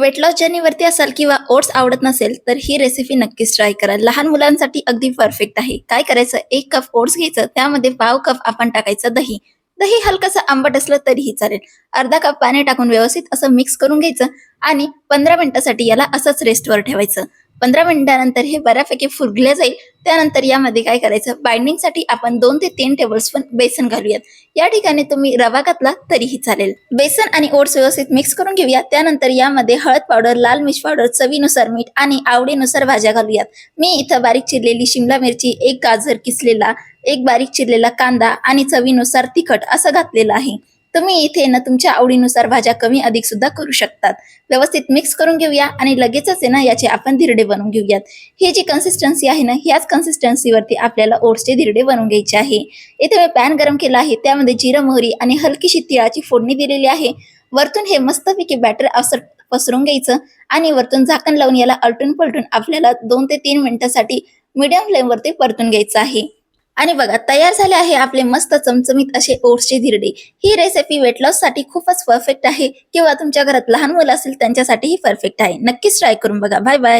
Weight loss जर्नीवरती असाल किंवा oats आवडत नसेल तर ही रेसिपी नक्कीच ट्राय करा. लहान मुलांसाठी अगदी परफेक्ट आहे. काय करायचं? एक कप ओट्स घ्यायचं त्यामध्ये पाव कप आपण टाकायचं दही. दही हलकंसं आंबट असलं तरीही चालेल. अर्धा कप पाणी टाकून व्यवस्थित असं मिक्स करून घ्यायचं आणि पंधरा मिनिटासाठी याला असंच रेस्टवर ठेवायचं. पंधरा मिनिटानंतर हे बऱ्यापैकी फुगले जाईल. त्यानंतर यामध्ये काय करायचं? बाइंडिंगसाठी आपण दोन ते तीन टेबलस्पून बेसन घालूयात. या ठिकाणी तुम्ही रवा घातला तरीही चालेल. बेसन आणि ओट्स व्यवस्थित मिक्स करून घेऊया. त्यानंतर यामध्ये हळद पावडर लाल मिर्च पावडर चवीनुसार मीठ आणि आवडीनुसार भाज्या घालूयात. मी इथं बारीक चिरलेली शिमला मिरची एक गाजर किसलेला एक बारीक चिरलेला कांदा आणि चवीनुसार तिखट असं घातलेलं आहे. तुम्ही इथे ना तुमच्या आवडीनुसार भाज्या कमी अधिक सुद्धा करू शकतात. व्यवस्थित मिक्स करून घेऊया आणि लगेचच आहे ना याचे आपण धिरडे बनवून घेऊयात. ही जी कन्सिस्टन्सी आहे ना ह्याच कन्सिस्टन्सीवरती आपल्याला ओट्सचे धिरडे बनवून घ्यायचे आहे. इथे मी पॅन गरम केला आहे त्यामध्ये जिरं मोहरी आणि हलकीशी तिळाची फोडणी दिलेली आहे. वरतून हे मस्तपैकी बॅटर असं पसरून घ्यायचं आणि वरतून झाकण लावून याला अलटून पलटून आपल्याला दोन ते तीन मिनिटासाठी मीडियम फ्लेमवरती परतून घ्यायचं आहे. आणि बघा तयार झाले आहे आपले मस्त चमचमीत असे ओट्सचे धिरडे. ही रेसिपी वेट लॉससाठी खूपच परफेक्ट आहे. किंवा तुमच्या घरात लहान मुलं असेल त्यांच्यासाठीही परफेक्ट आहे. नक्कीच ट्राय करून बघा. Bye bye